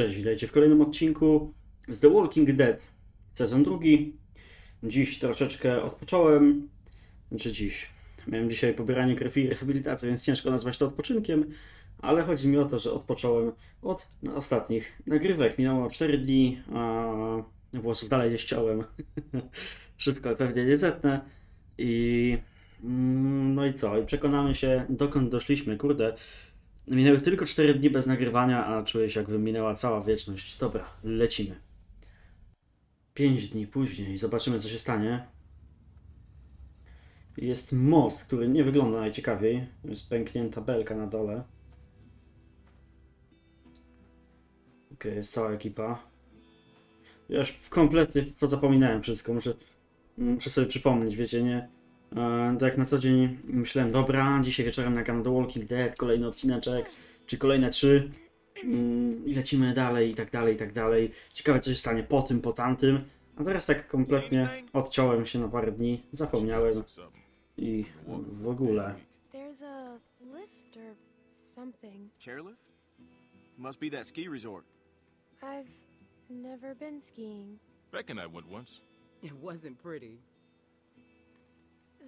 Cześć, witajcie w kolejnym odcinku z The Walking Dead, sezon drugi. Dziś troszeczkę odpocząłem, znaczy dziś. Miałem dzisiaj pobieranie krwi i rehabilitację, więc ciężko nazwać to odpoczynkiem, ale chodzi mi o to, że odpocząłem od ostatnich nagrywek. Minęło 4 dni, a włosów dalej nie ściąłem. Szybko pewnie nie zetnę. I mm, no i co? I przekonamy się, dokąd doszliśmy. Kurde, Minęły tylko 4 dni bez nagrywania, a czuję się jakby minęła cała wieczność. Dobra, lecimy. 5 dni później, zobaczymy co się stanie. Jest most, który nie wygląda najciekawiej. Jest pęknięta belka na dole. Ok, jest cała ekipa. Ja już kompletnie pozapominałem wszystko. Muszę, muszę sobie przypomnieć, wiecie, nie? E, tak jak na co dzień myślałem, dobra, dzisiaj wieczorem nagram The Walking Dead, kolejny odcineczek, czy kolejne trzy. Mm, I lecimy dalej, i tak dalej, i tak dalej. Ciekawe, co się stanie po tym, po tamtym. A teraz tak kompletnie odciąłem się na parę dni, zapomniałem i w ogóle. There's a lift or something. Chairlift? Must be that ski resort. I've never been skiing. Beck and I went once. It wasn't pretty.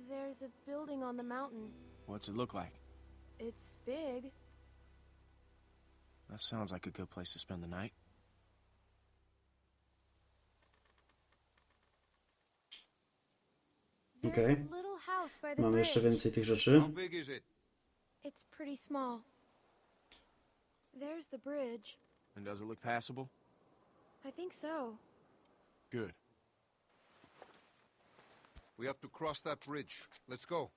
There's a building on the mountain. What's it look like? It's big. That sounds like a good place to spend the night. There's Okej. a little house by the jeszcze bridge. więcej tych rzeczy. How big is it? It's pretty small. There's the bridge. And does it look passable? I think so. Good. We have to cross that bridge. Let's go.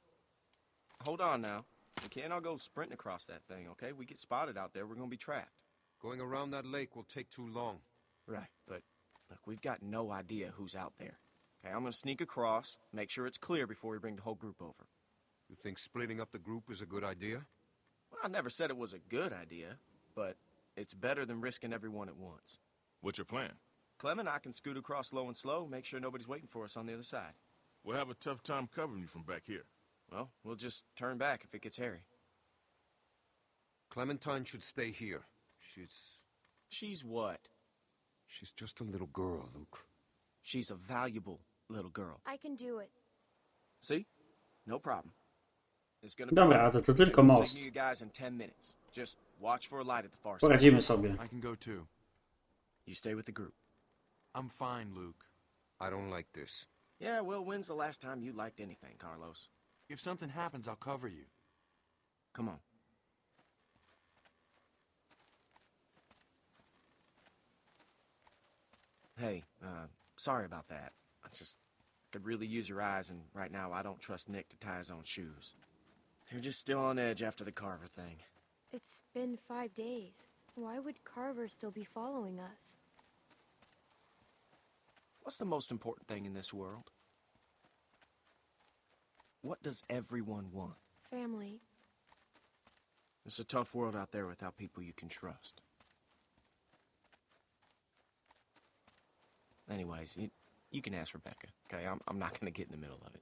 Hold on now. We can't all go sprinting across that thing, okay? We get spotted out there, we're gonna be trapped. Going around that lake will take too long. Right, but look, we've got no idea who's out there. Okay, I'm gonna sneak across, make sure it's clear before we bring the whole group over. You think splitting up the group is a good idea? Well, I never said it was a good idea, but it's better than risking everyone at once. What's your plan? Clem and I can scoot across low and slow, make sure nobody's waiting for us on the other side. We'll have a tough time covering you from back here. Well, we'll just turn back if it gets hairy. Clementine should stay here. She's. She's what? She's just a little girl, Luke. She's a valuable little girl. I can do it. See? No problem. It's gonna be Dobra, fun. to, to tylko We'll most. signal you guys in 10 minutes. Just watch for a light at the far side. Poradzimy sobie. I can go too. You stay with the group. I'm fine, Luke. I don't like this. Yeah, well, when's the last time you liked anything, Carlos? If something happens, I'll cover you. Come on. Hey, uh, sorry about that. I just could really use your eyes, and right now I don't trust Nick to tie his own shoes. You're just still on edge after the Carver thing. It's been five days. Why would Carver still be following us? What's the most important thing in this world? What does everyone want? Family. It's a tough world out there without people you can trust. Anyways, you, you can ask Rebecca, okay? I'm, I'm not going to get in the middle of it.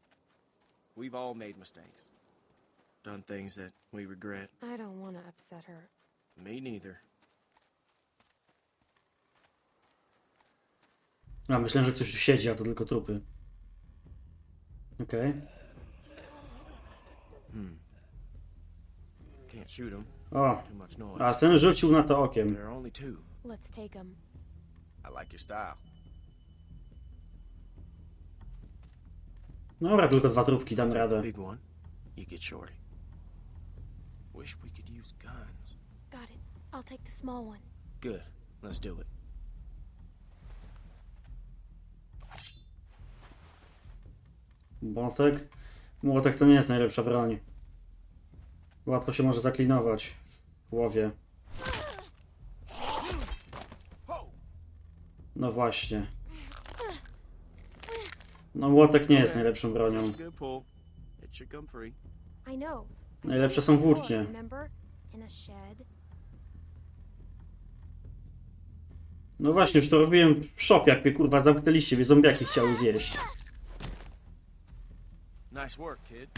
We've all made mistakes. Done things that we regret. I don't want to upset her. Me neither. A, myślałem, że ktoś tu siedzi, a to tylko trupy. Okej. Can't shoot them. O, Too much noise. a ten rzucił na to okiem. There are only two. Let's take him. I like your style. Dobra, tylko dwa trupki, dam Take the radę. big one. You get shorty. Wish we could use guns. Got it. I'll take the small one. Good. Let's do it. Młotek? Młotek to nie jest najlepsza broń. Łatwo się może zaklinować w łowie. No właśnie. No młotek nie jest najlepszą bronią. Najlepsze są włócznie. No właśnie, już to robiłem w shop, jak mnie kurwa zamknęliście, mnie zombiaki chciały zjeść. Nice work, kid.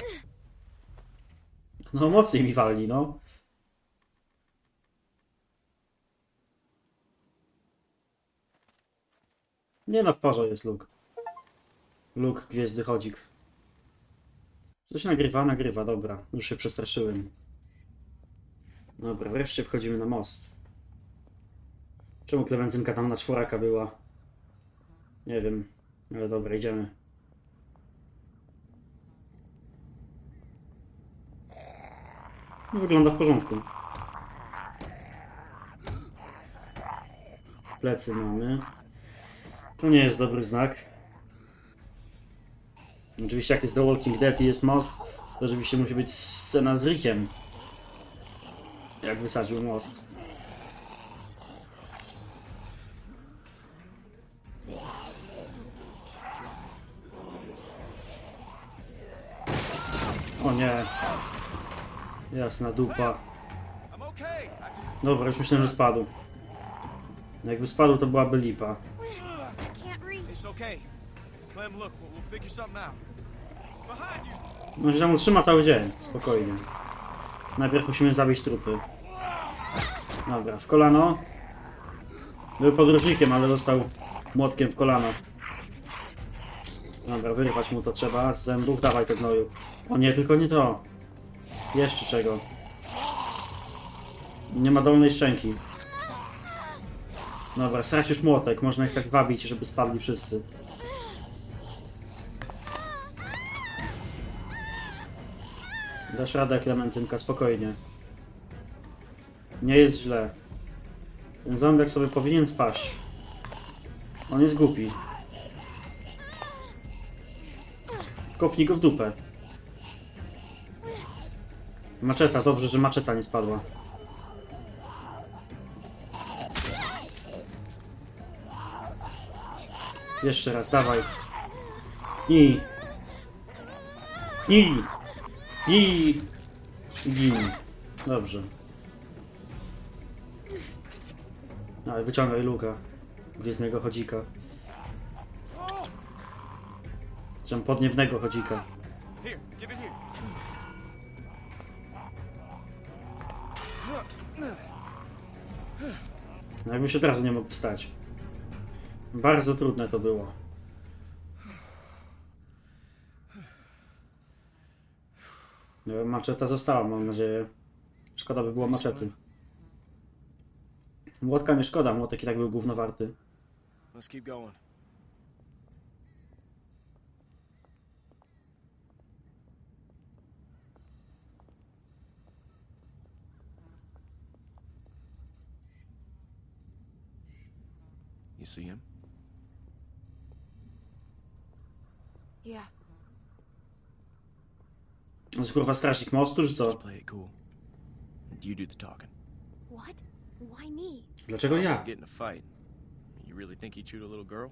No mocniej mi walni, no. Nie no, w porze jest Luke. Luke, Gwiezdny Chodzik. Coś nagrywa, nagrywa, dobra. Już się przestraszyłem. Dobra, wreszcie wchodzimy na most. Czemu Klementynka tam na czworaka była? Nie wiem, ale dobra, idziemy. Wygląda w porządku. Plecy mamy. To nie jest dobry znak. Oczywiście jak jest The Walking Dead i jest most, to oczywiście musi być scena z Rickiem. Jak wysadził most. Jasna dupa. Dobra, już myślałem, że spadł. Jakby spadł, to byłaby lipa. No się tam utrzyma cały dzień, spokojnie. Najpierw musimy zabić trupy. Dobra, w kolano. Był podróżnikiem, ale dostał młotkiem w kolano. Dobra, wyrwać mu to trzeba z zębów. Dawaj to gnoju. O nie, tylko nie to. Jeszcze czego. Nie ma dolnej szczęki. Dobra, strać już młotek. Można ich tak wabić, żeby spadli wszyscy. Dasz radę, Klementynka, spokojnie. Nie jest źle. Ten ząbek sobie powinien spaść. On jest głupi. Kopnij go w dupę. Maczeta, dobrze, że maczeta nie spadła. Jeszcze raz, dawaj. I. I. I. Gin. Dobrze. Ale wyciągaj luka. Gwiezdnego chodzika. Czy podniebnego chodzika. Here, give it here. No jakbyś od razu nie mógł wstać. Bardzo trudne to było. No, maczeta została, mam nadzieję. Szkoda by było maczety. Młotka nie szkoda, młotek i tak był gównowarty. Let's keep going. You see him? Yeah. On jest kurwa strażnik mostu, czy co? Just play it cool. You do the talking. What? Why me? Dlaczego ja? Get in a fight. You really think he chewed a little girl?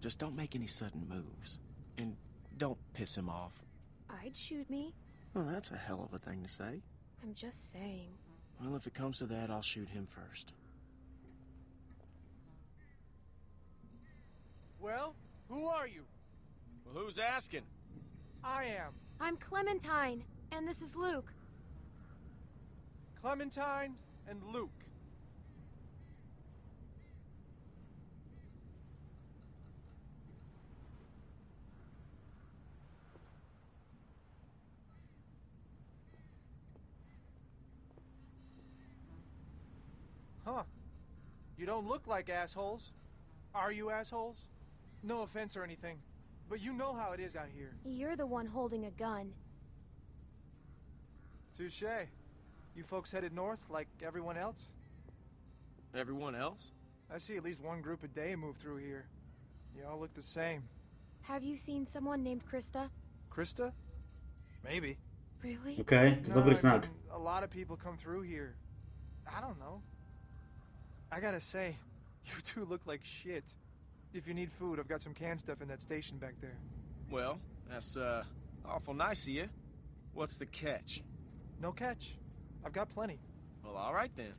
Just don't make any sudden moves. And don't piss him off. I'd shoot me. Well, that's a hell of a thing to say. I'm just saying. Well, if it comes to that, I'll shoot him first. Well, who are you? Well, who's asking? I am I'm Clementine, and this is Luke. Clementine and Luke. Huh. You don't look like assholes. Are you assholes? No offense or anything, but you know how it is out here. You're the one holding a gun. Touche. You folks headed north like everyone else? Everyone else? I see at least one group a day move through here. You all look the same. Have you seen someone named Krista? Krista? Maybe. Really? Okej, to No, dobry I znak. mean, a lot of people come through here. I don't know. I gotta say, you two look like shit. If you need food, I've got some canned stuff in that station back there. Well, that's, uh, awful nice of you. What's the catch? No catch. I've got plenty. Well, all right then.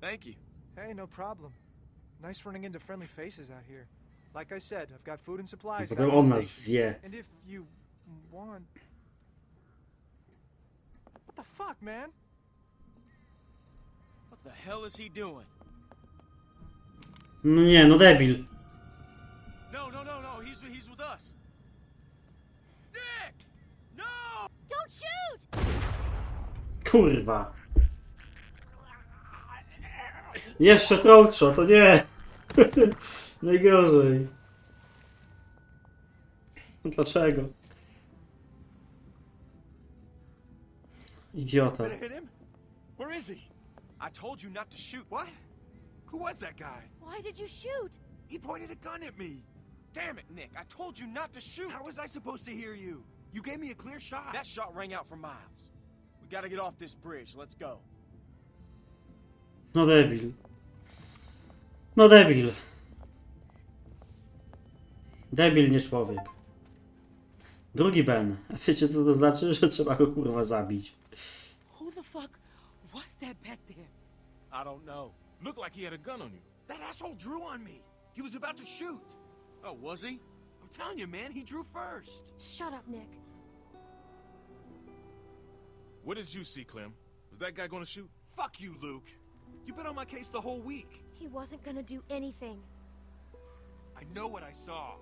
Thank you. Hey, no problem. Nice running into friendly faces out here. Like I said, I've got food and supplies. Potem back on at the nas zje. And if you want. What the fuck, man? What the hell is he doing? Yeah, no nie, no debil. No, no, no, no. He's he's with us. Nick! No! Don't shoot! Kurwa. Jeszcze trołczo, to nie. Najgorzej. Dlaczego? Idiota. Where is he? I told you not to shoot. What? Who was that guy? Why did you shoot? He pointed a gun at me. Damn it, Nick. I told you not to shoot. How was I supposed to hear you? You gave me a clear shot. That shot rang out for miles. We gotta get off this bridge. Let's go. No debil. No debil. Debil, nie człowiek. Drugi Ben. A wiecie co to znaczy? Że trzeba go kurwa zabić. Who the fuck was that back there? I don't know. Looked like he had a gun on you. That asshole drew on me. He was about to shoot. Oh, was he? I'm telling you, man, he drew first. Shut up, Nick. What did you see, Clem? Was that guy gonna shoot? Fuck you, Luke. You've been on my case the whole week. He wasn't gonna do anything. I know what I saw.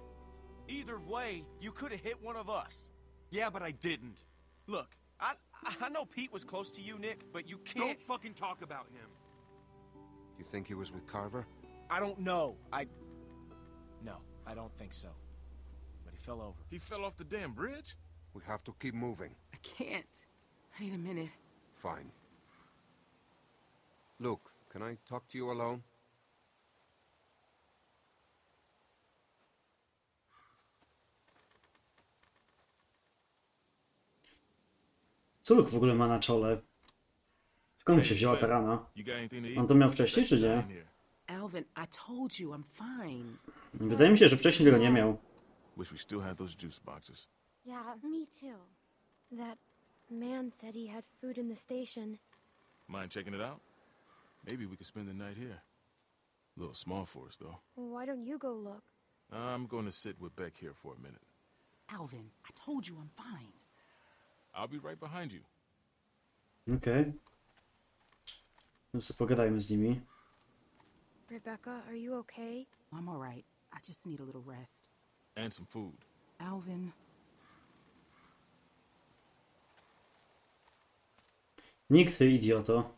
Either way, you could have hit one of us. Yeah, but I didn't. Look, I I know Pete was close to you, Nick, but you can't. Don't fucking talk about him. You think he was with Carver? I don't know. I. No, I don't think so. But he fell over. He fell off the damn bridge? We have to keep moving. I can't. I need a minute. Fine. Luke, can I talk to you alone? Co Luke w ogóle ma na czole? Skąd się wzięła ta rana? You got anything to eat? On to miał wcześniej, czy nie? In here. Alvin, I told you I'm fine. Wydaje mi się, że wcześniej tego nie miał. Wish we still had those juice boxes. Yeah, me too. That man said he had food in the station. Mind checking it out? Maybe we could spend the night here. A little small for us, though. Why don't you go look? I'm going to sit with Beck here for a minute. Alvin, I told you I'm fine. I'll be right behind you. Okej. No sobie pogadajmy z nimi. Rebecca, are you okay? I'm all right. I just need a little rest. And some food. Alvin, Nikt, ty idioto.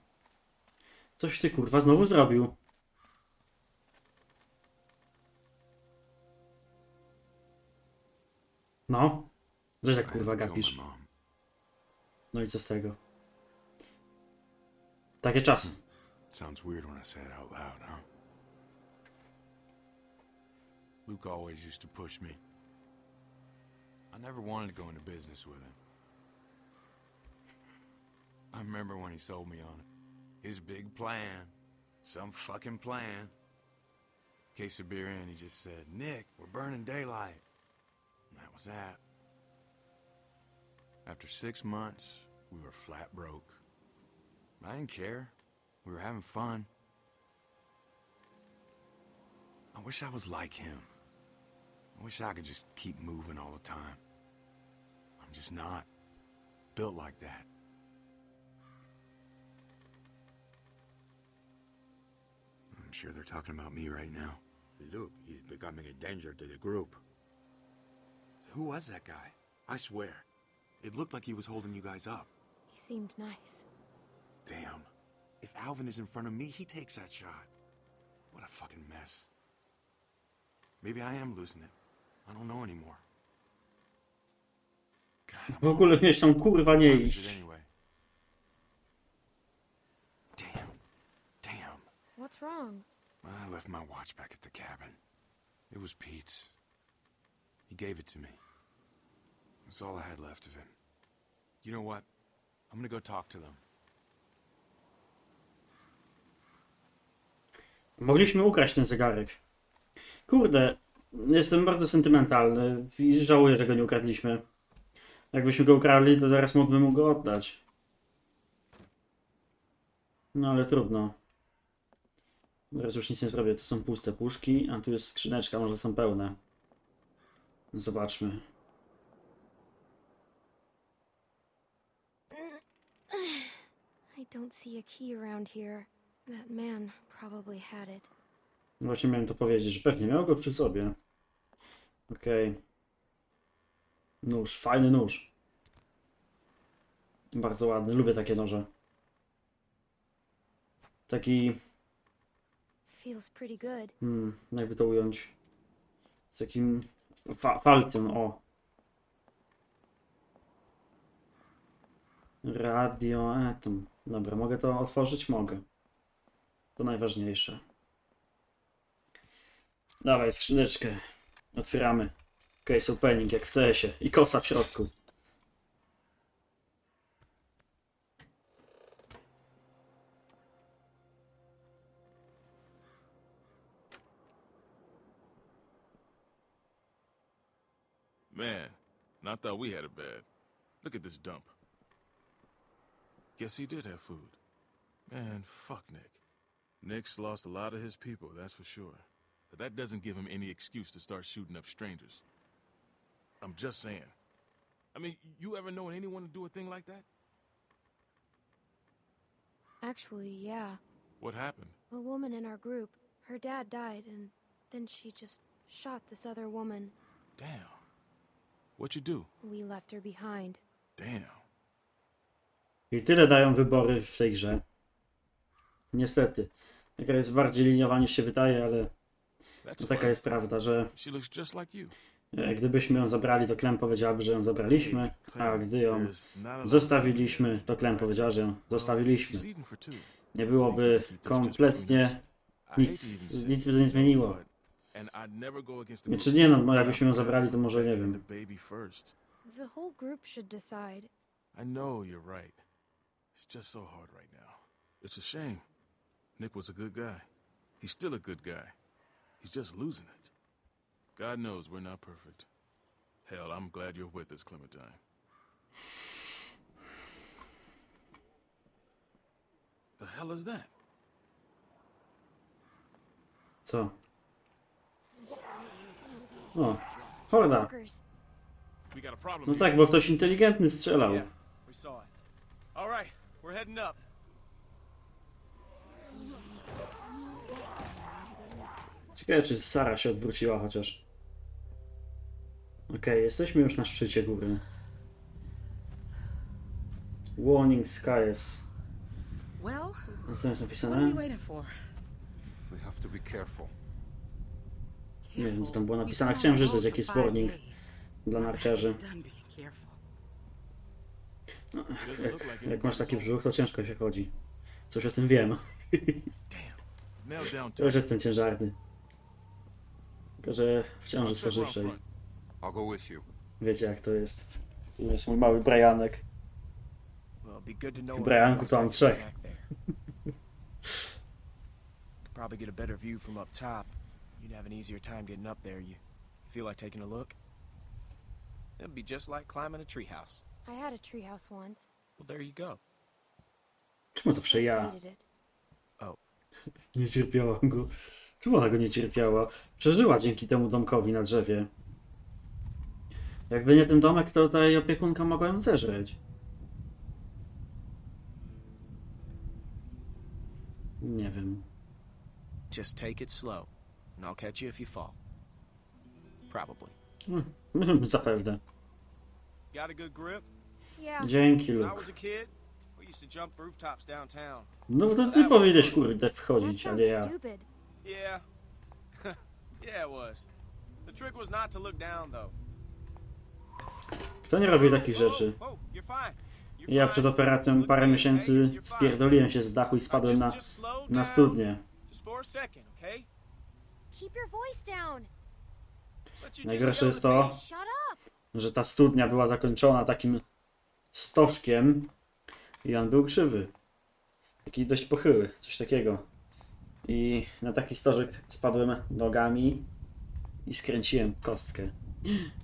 Coś ty kurwa znowu zrobił. No. Coś tak kurwa gapisz. No i co z tego? Takie czasy. Sounds weird when I say it out loud, huh? Luke always used to push me. I never wanted to go into business with him. I remember when he sold me on it. His big plan. Some fucking plan. Case of beer in, he just said, Nick, we're burning daylight. And that was that. After six months, we were flat broke. I didn't care. We were having fun. I wish I was like him. I wish I could just keep moving all the time. I'm just not built like that. I'm sure they're talking about me right now. Luke, he's becoming a danger to the group. Who was that guy? I swear. It looked like he was holding you guys up. He seemed nice. Damn. If Alvin is in front of me, he takes that shot. What a fucking mess. Maybe I am losing it. I don't know anymore. God, W ogóle mieć tam kurwa nie time is iść. anyway? Damn. Damn. What's wrong? I left my watch back at the cabin. It was Pete's. He gave it to me. That's all I had left of him. You know what? I'm gonna go talk to them. Mogliśmy ukraść ten zegarek. Kurde, jestem bardzo sentymentalny i żałuję, że go nie ukradliśmy. Jakbyśmy go ukradli, to zaraz mógłbym mu go oddać. No ale trudno. Teraz już nic nie zrobię. To są puste puszki, a tu jest skrzyneczka, może są pełne. Zobaczmy. I don't see a key around here. That man probably had it. Właśnie miałem to powiedzieć, że pewnie miał go przy sobie. Okej. Nóż, fajny nóż. Bardzo ładny, lubię takie noże. taki, Feels pretty good. hmm, jakby to ująć, z takim fa falcem, o. Radio, tam. Dobra, mogę to otworzyć? Mogę. To najważniejsze. Dawaj skrzyneczkę. Otwieramy. Case opening, jak w CS-ie. I kosa w środku. Man, I thought we had it bad. Look at this dump. Guess he did have food. Man, fuck Nick. Nick's lost a lot of his people, that's for sure. But that doesn't give him any excuse to start shooting up strangers. I'm just saying. I mean, you ever known anyone to do a thing like that? Actually, yeah. What happened? A woman in our group. Her dad died, and then she just shot this other woman. Damn. What'd you do? We left her behind. Damn. I tyle dają wybory w tej grze. Niestety. Taka jest bardziej liniowa niż się wydaje, ale No taka jest prawda, że e, gdybyśmy ją zabrali, to Clem powiedziałaby, że ją zabraliśmy, a gdy ją zostawiliśmy, to. Clem powiedziała, że ją zostawiliśmy. Nie byłoby kompletnie nic, nic by to nie zmieniło. Znaczy nie no, no jakbyśmy ją zabrali, to może nie wiem. The whole group should decide. I know you're right. It's just so hard right now. It's a shame. Nick was a good guy. He's still a good guy. He's just losing it. God knows we're not perfect. Hell, I'm glad you're with us, Clementine. The hell is that? Co? O, oh, horda. Walkers. We got a problem No here. tak, bo ktoś inteligentny strzelał. Yeah, we saw it. All right, we're heading up. Ciekawe, czy Sara się odwróciła chociaż. Okej, jesteśmy już na szczycie góry. Warning skies. Well, Co jest what are you napisane? waiting for? We have to be careful. Nie wiem, co tam było napisane. Chciałem przeczytać, road jaki jest for five warning dla narciarzy. Careful. Jak, jak masz taki brzuch, to ciężko się chodzi. Coś o tym wiem. Damn. Nailed down To już jestem ciężarny. Tylko, że w ciąży. I'll go with you. Wiecie jak to jest. To jest mój mały Brianek. Well, it'd be good to know. back there. Could probably get a better view from up top. You'd have an easier time getting up there. You feel like taking a look? It'd be just like climbing a treehouse. I had a treehouse once. Well, there you go. Czemu zawsze ja? Hated it. Nie cierpiałam go. Ona go nie cierpiała? Przeżyła dzięki temu domkowi na drzewie. Jakby nie ten domek, to ta jej opiekunka mogła ją zeżreć. Nie wiem. Just take it slow, and I'll catch you if you fall. Probably. Hmm, Zapewne. Got a good grip? Yeah. Dzięki, When I Luke. was a kid, we used to jump rooftops downtown. No to ty powinieneś kurde wchodzić, a sounds nie ja. stupid. Yeah. yeah, it was. The trick was not to look down, though. Kto nie robi takich rzeczy? Ja przed operacją parę miesięcy spierdoliłem się z dachu i spadłem na, na studnię. Najgorsze jest to, że ta studnia była zakończona takim stożkiem i on był krzywy. Taki dość pochyły, coś takiego. I na taki stożek spadłem nogami i skręciłem kostkę.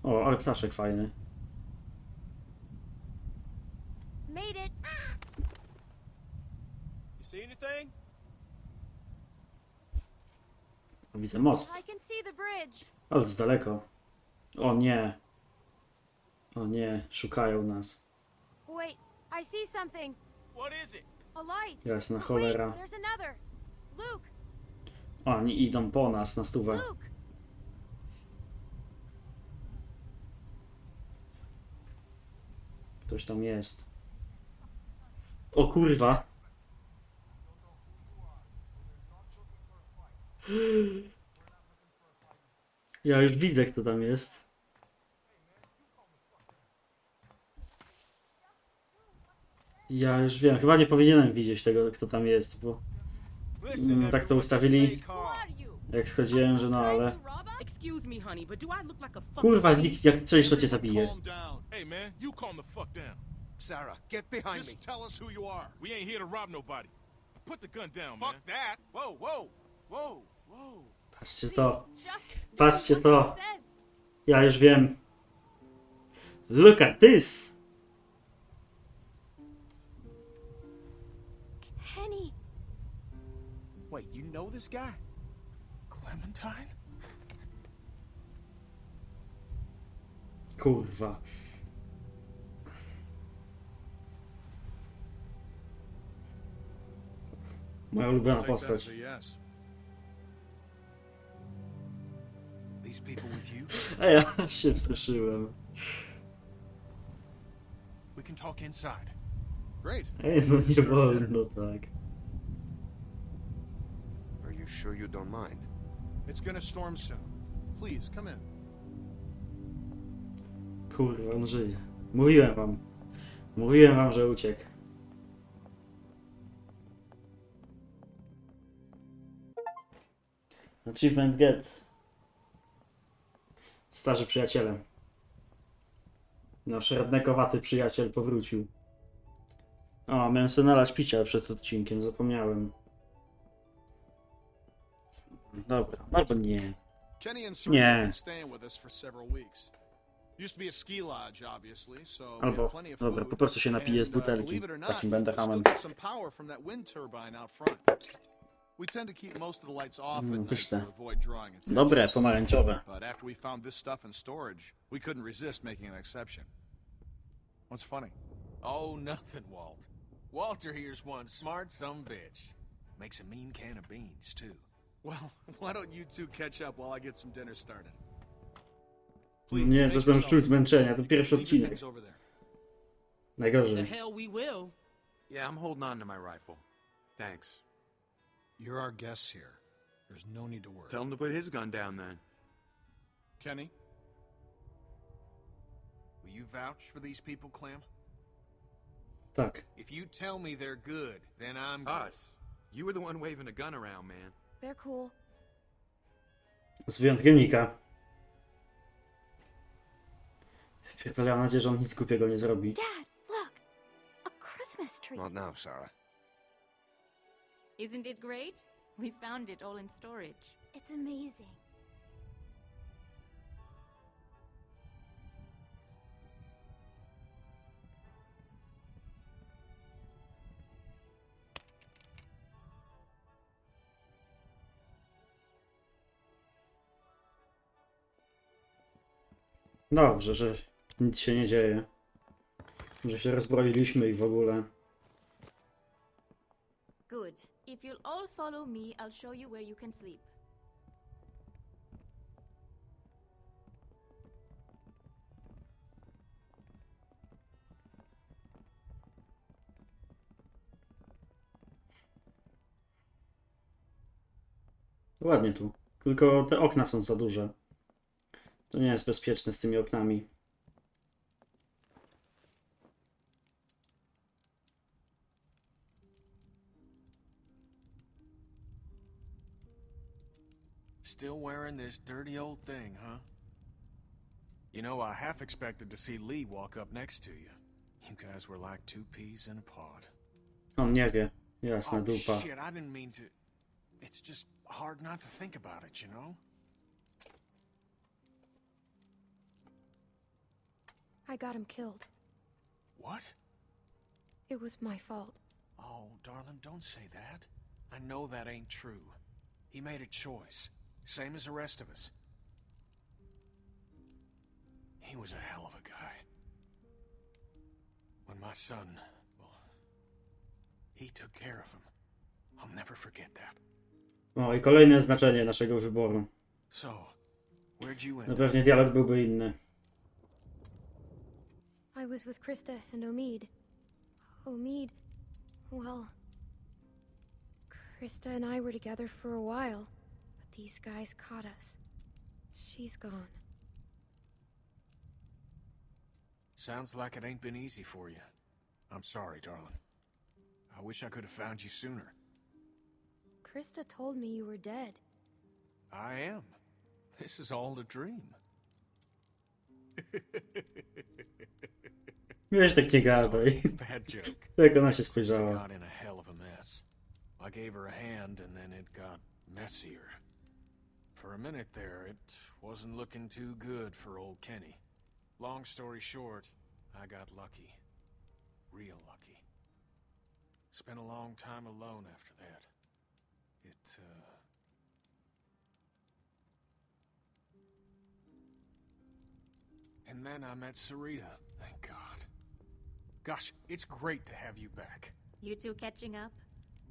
O, ale ptaszek fajny. Made it. You see anything? Widzę most, I can see the bridge. ale z daleko. O nie. O nie, szukają nas. Wait, I see something. What is it? A light. Jasna Wait, cholera. there's another. Oni idą po nas na stówę. Ktoś tam jest. O kurwa. Ja już widzę, kto tam jest. Ja już wiem, chyba nie powinienem widzieć tego, kto tam jest, bo Mm, tak to ustawili. jak schodziłem, że no ale... Me, Kurwa, nikt jak strzelisz, to cię zabije. Man. Sarah, get behind me. Just tell us who you are. We ain't here to rob nobody. Put the gun down, man. Fuck that. Whoa, whoa, whoa, whoa. Patrzcie to. Patrzcie to. Ja już wiem. Look at this! Know this guy? Clementine? Kurwa. Moja ulubiona postać. yes. These people with you? A ja się wstraszyłem. We can talk inside. Great. Ej, no nie wolno tak. Sure you don't mind? It's gonna storm soon. Please, come in. Kurwa, on żyje. Mówiłem wam. Mówiłem wam, że uciekł. Achievement get. Starzy przyjaciele. Nasz rednekowaty przyjaciel powrócił. O, miałem sobie nalać picia przed odcinkiem, zapomniałem. Dobra, albo nie. Kenny and Yeah. Serena have been staying with us for several weeks. Used to be a ski lodge, obviously, so we Albo, have plenty of dobra, food. po prostu się napiję z and, uh, butelki. believe it or not, Takim we będę still hamem. get some power from that wind turbine out front. We tend to keep most of the lights off Mm, at night pyszne. to avoid drawing attention. Dobre, pomarańczowe. But after we found this stuff in storage, we couldn't resist making an exception. What's funny? Oh, nothing, Walt. Walter here's one smart some bitch. Makes a mean can of beans, too. Well, why don't you two catch up while I get some dinner started? Nie, make zaczynam yourself czuć zmęczenia, to You can pierwszy leave your odcinek. things over there. The Najgorzej. hell we will. Yeah, I'm holding on to my rifle. Thanks. You're our guests here. There's no need to worry. Tell him to put his gun down then. Kenny? Will you vouch for these people, Clem? Tak. If you tell me they're good, then I'm good. Us. You were the one waving a gun around, man. They're cool. Z wyjątkiem Nika. Pierdolę, mam nadzieję, że on nic głupiego nie zrobi. Dad, look! A Christmas tree. Not now, Sarah. Isn't it great? We found it all in storage. It's amazing. Dobrze, że nic się nie dzieje. Że się rozbroiliśmy i w ogóle. Good. If you'll all follow me, I'll show you where you can sleep. Ładnie tu. Tylko te okna są za duże. To nie jest bezpieczne z tymi oknami. Still wearing this dirty old thing, huh? You know, I half expected to see Lee walk up next to you. You guys were like two peas in a pod. On nie wie. Jasna oh, dupa. shit, I didn't mean to... It's just hard not to think about it, you know? I got him killed. What? It was my fault. Oh, darling, don't say that. I know that ain't true. He made a choice, same as the rest of us. He was a hell of a guy. When my son, well, he took care of him. I'll never forget that. O, i kolejne znaczenie naszego wyboru. So, where'd you end up? pewnie dialog byłby inny. Was with Krista and Omid. Omid, well. Krista and I were together for a while, but these guys caught us. She's gone. Sounds like it ain't been easy for you. I'm sorry, darling. I wish I could have found you sooner. Krista told me you were dead. I am. This is all a dream. Wiesz, tak nie gadaj. Bad joke. Jak ona się spojrzała. got in a hell of a mess. I gave her a hand and then it got messier. For a minute there, it wasn't looking too good for old Kenny. Long story short, I got lucky. Real lucky. Spent a long time alone after that. It, uh. And then I met Sarita, thank God. Gosh, it's great to have you back. You two catching up?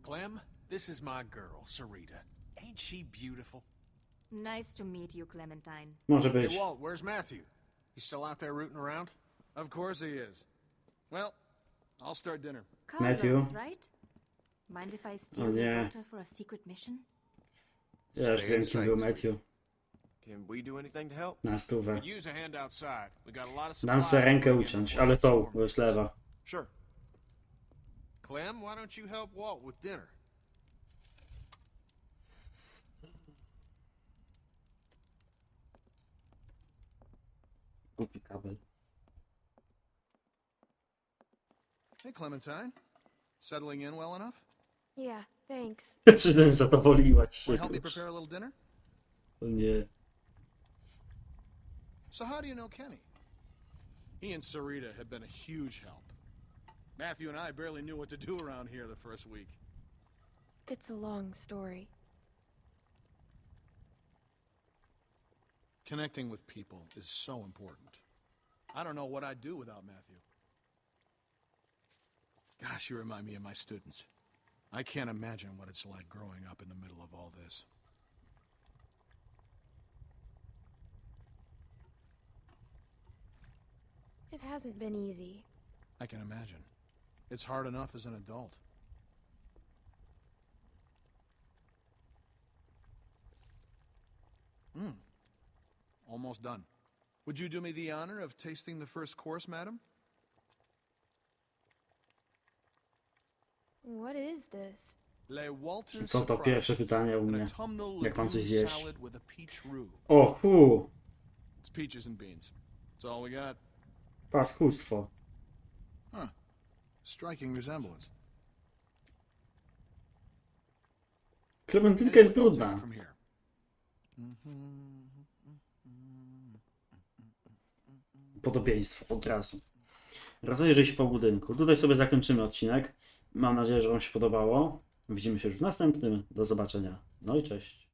Clem, this is my girl, Sarita. Ain't she beautiful? Nice to meet you, Clementine. Może Hey. Walt, where's Matthew? He's still out there rooting around? Of course he is. Well, I'll start dinner. Carlos, Matthew? right? Mind if I Oh, steal your yeah. daughter for a secret mission? Ja już wiem, kim był Matthew. Can we do anything to help? Na stówę. Could use a hand outside. We got a lot of Dam supplies se to rękę bring in uciąć, before ale the tą, storm bo jest hits. lewa. Sure. Clem, why don't you help Walt with dinner? Głupi kabel. Hey, Clementine. Settling in well enough? Yeah, thanks. Przyznam, zadowoliłaś się. Want to help me kurczę. prepare a little dinner? O nie. So, how do you know Kenny? He and Sarita have been a huge help. Matthew and I barely knew what to do around here the first week. It's a long story. Connecting with people is so important. I don't know what I'd do without Matthew. Gosh, you remind me of my students. I can't imagine what it's like growing up in the middle of all this. It hasn't been easy. I can imagine. It's hard enough as an adult. Hmm. Almost done. Would you do me the honor of tasting the first course, madam? What is this? Le Walter Co to pierwsze pytanie u an mnie? autumnal Jak mam coś legume zjeść? salad with a peach roux. O, hu! It's peaches and beans. That's all we got. Paskustwo. Huh. Striking resemblance. Klementynka jest brudna. here. Podobieństwo od razu. Rozejrzyj się po budynku. Tutaj sobie zakończymy odcinek. Mam nadzieję, że Wam się podobało. Widzimy się już w następnym. Do zobaczenia. No i cześć.